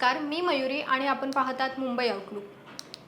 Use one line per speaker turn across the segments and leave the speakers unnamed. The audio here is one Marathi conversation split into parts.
नमस्कार मी मयुरी आणि आपण पाहतात मुंबई आउटलुक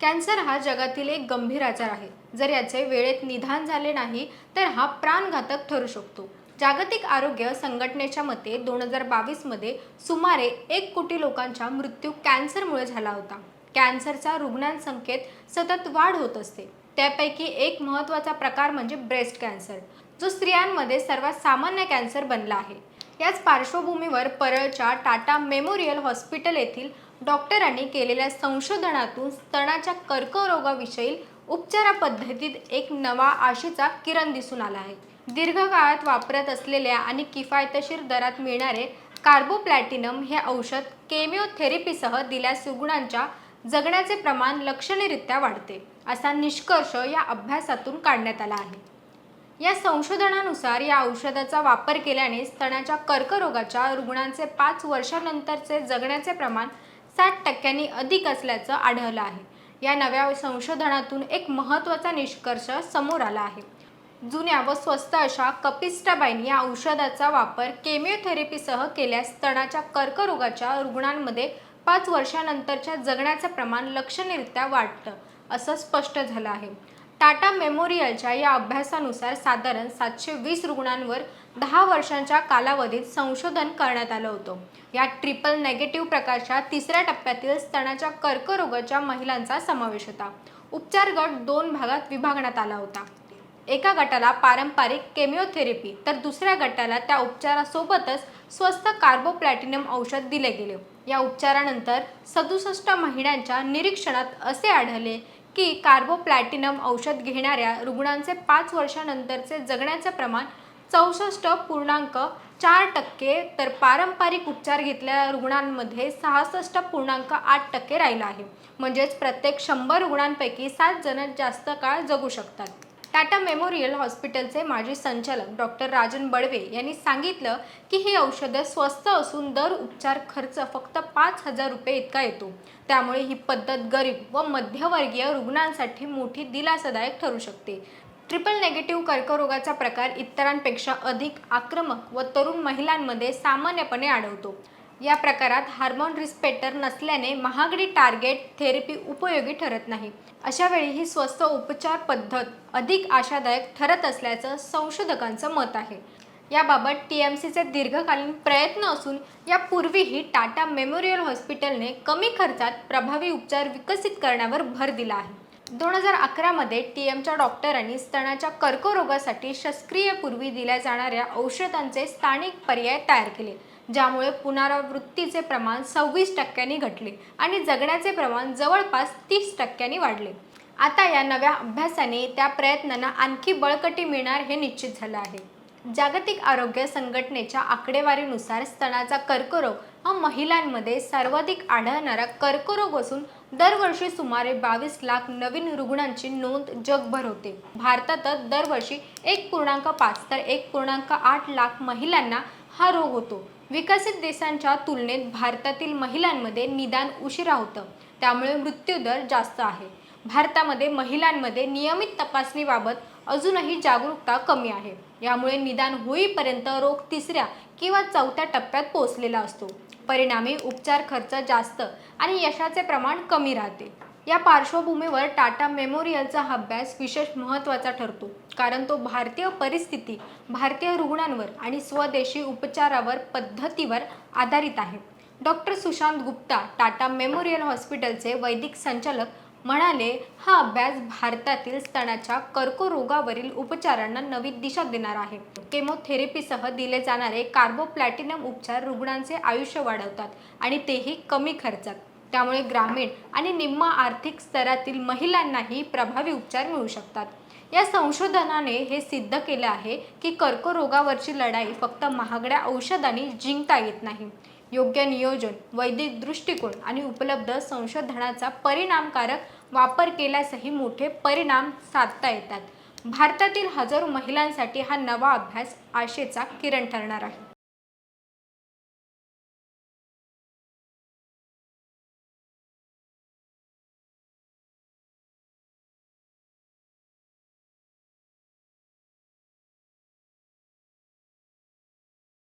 कॅन्सर हा जगातील एक गंभीर आजार आहे. जर याचे वेळेत निधान झाले नाही तर हा प्राणघातक ठरू शकतो. जागतिक आरोग्य संघटनेच्या मते दोन हजार बावीसमध्ये सुमारे एक कोटी लोकांचा मृत्यू कॅन्सरमुळे झाला होता. कॅन्सरचा रुग्णांसंख्येत सतत वाढ होत असते. त्यापैकी एक महत्त्वाचा प्रकार म्हणजे ब्रेस्ट कॅन्सर जो स्त्रियांमध्ये सर्वात सामान्य कॅन्सर बनला आहे. याच पार्श्वभूमीवर परळच्या टाटा मेमोरियल हॉस्पिटल येथील डॉक्टरांनी केलेल्या संशोधनातून स्तनाच्या कर्करोगाविषयी उपचारापद्धतीत एक नवा आशेचा किरण दिसून आला आहे. दीर्घकाळात वापरत असलेल्या आणि किफायतशीर दरात मिळणारे कार्बोप्लॅटिनम हे औषध केमिओथेरपीसह दिल्यास रुग्णांच्या जगण्याचे प्रमाण लक्षणीयरित्या वाढते असा निष्कर्ष या अभ्यासातून काढण्यात आला आहे. या संशोधनानुसार या औषधाचा वापर केल्याने स्तनाच्या कर्करोगाच्या रुग्णांचे पाच वर्षानंतरचे जगण्याचे प्रमाण साठ टक्क्यांनी अधिक असल्याचं आढळलं आहे. या नव्या संशोधनातून एक महत्त्वाचा निष्कर्ष समोर आला आहे. जुन्या व स्वस्त अशा कपिस्टाबाईन या औषधाचा वापर केमिओथेरपीसह केल्यास स्तनाच्या कर्करोगाच्या रुग्णांमध्ये पाच वर्षानंतरच्या जगण्याचं प्रमाण लक्षणीयरित्या वाढतं असं स्पष्ट झालं आहे. टाटा मेमोरियलच्या या अभ्यासानुसार साधारण सातशे वीस रुग्णांवर दहा वर्षांच्या कालावधीत संशोधन करण्यात आलं होतं. या ट्रिपल नेगेटिव्ह प्रकारच्या तिसऱ्या टप्प्यातील स्तनाच्या कर्करोगाच्या महिलांचा समावेश होता. उपचार गट दोन भागात विभागण्यात आला होता. एका गटाला पारंपरिक केमिओथेरपी तर दुसऱ्या गटाला त्या उपचारासोबतच स्वस्त कार्बोप्लॅटिनम औषध दिले गेले. या उपचारानंतर सदुसष्ट महिन्यांच्या निरीक्षणात असे आढळले की कार्बोप्लॅटिनम औषध घेणाऱ्या रुग्णांचे पाच वर्षानंतरचे जगण्याचे प्रमाण चौसष्ट पूर्णांक चार टक्के तर पारंपरिक उपचार घेतलेल्या रुग्णांमध्ये सहासष्ट पूर्णांक आठ टक्के राहिला आहे. म्हणजेच प्रत्येक शंभर रुग्णांपैकी सात जण जास्त काळ जगू शकतात. टाटा मेमोरियल हॉस्पिटलचे माजी संचालक डॉक्टर राजन बडवे यांनी सांगितलं की ही औषधं स्वस्त असून दर उपचार खर्च फक्त पाच हजार रुपये इतका येतो. त्यामुळे ही पद्धत गरीब व मध्यवर्गीय रुग्णांसाठी मोठी दिलासादायक ठरू शकते. ट्रिपल नेगेटिव्ह कर्करोगाचा प्रकार इतरांपेक्षा अधिक आक्रमक व तरुण महिलांमध्ये सामान्यपणे आढळतो. या प्रकारात हार्मोन रिस्पेक्टर नसल्याने महागडी टार्गेट थेरपी उपयोगी ठरत नाही. अशा वेळी ही स्वस्त उपचार पद्धत अधिक आशादायक ठरत असल्याचं संशोधकांचं मत आहे. याबाबत टी एम सीचे दीर्घकालीन प्रयत्न असून यापूर्वीही टाटा मेमोरियल हॉस्पिटलने कमी खर्चात प्रभावी उपचार विकसित करण्यावर भर दिला आहे. दोन हजार अकरामध्ये टी एमच्या डॉक्टरांनी स्तनाच्या कर्करोगासाठी शस्त्रीयपूर्वी दिल्या जाणाऱ्या औषधांचे स्थानिक पर्याय तयार केले. ज्यामुळे पुनरावृत्तीचे प्रमाण सव्वीस टक्क्यांनी घटले आणि जगण्याचे प्रमाण जवळपास तीस टक्क्यांनी वाढले. आता या नव्या अभ्यासाने त्या प्रयत्नांना आणखी बळकटी मिळणार हे निश्चित झालं आहे. जागतिक आरोग्य संघटनेच्या आकडेवारीनुसार स्तनाचा कर्करोग हा महिलांमध्ये सर्वाधिक आढळणारा कर्करोग असून दरवर्षी सुमारे बावीस लाख नवीन रुग्णांची नोंद जगभर होते. भारतातच दरवर्षी एक पूर्णांक पाच तर एक पूर्णांक आठ लाख महिलांना हा रोग होतो. विकसित देशांच्या तुलनेत भारतातील महिलांमध्ये निदान उशिरा होतं. त्यामुळे मृत्यूदर जास्त आहे. भारतामध्ये महिलांमध्ये नियमित तपासणीबाबत अजूनही जागरूकता कमी आहे. यामुळे निदान होईपर्यंत रोग तिसऱ्या किंवा चौथ्या टप्प्यात पोहोचलेला असतो. परिणामी उपचार खर्च जास्त आणि यशाचे प्रमाण कमी राहते. या पार्श्वभूमीवर टाटा मेमोरियलचा हा अभ्यास विशेष महत्त्वाचा ठरतो कारण तो भारतीय परिस्थिती भारतीय रुग्णांवर आणि स्वदेशी उपचारावर पद्धतीवर आधारित आहे. डॉक्टर सुशांत गुप्ता टाटा मेमोरियल हॉस्पिटलचे वैदिक संचालक म्हणाले हा अभ्यास भारतातील स्तनाच्या कर्करोगावरील उपचारांना नवी दिशा देणार आहे. केमोथेरपीसह दिले जाणारे कार्बोप्लॅटिनम उपचार रुग्णांचे आयुष्य वाढवतात आणि तेही कमी खर्चात. त्यामुळे ग्रामीण आणि निम्न आर्थिक स्तरातील महिलांनाही प्रभावी उपचार मिळू शकतात. या संशोधनाने हे सिद्ध केलं आहे की कर्करोगावरची लढाई फक्त महागड्या औषधांनी जिंकता येत नाही. योग्य नियोजन वैदिक दृष्टिकोन आणि उपलब्ध संशोधनाचा परिणामकारक वापर केल्यासही मोठे परिणाम साधता येतात. भारतातील हजारो महिलांसाठी हा नवा अभ्यास आशेचा किरण ठरणार आहे.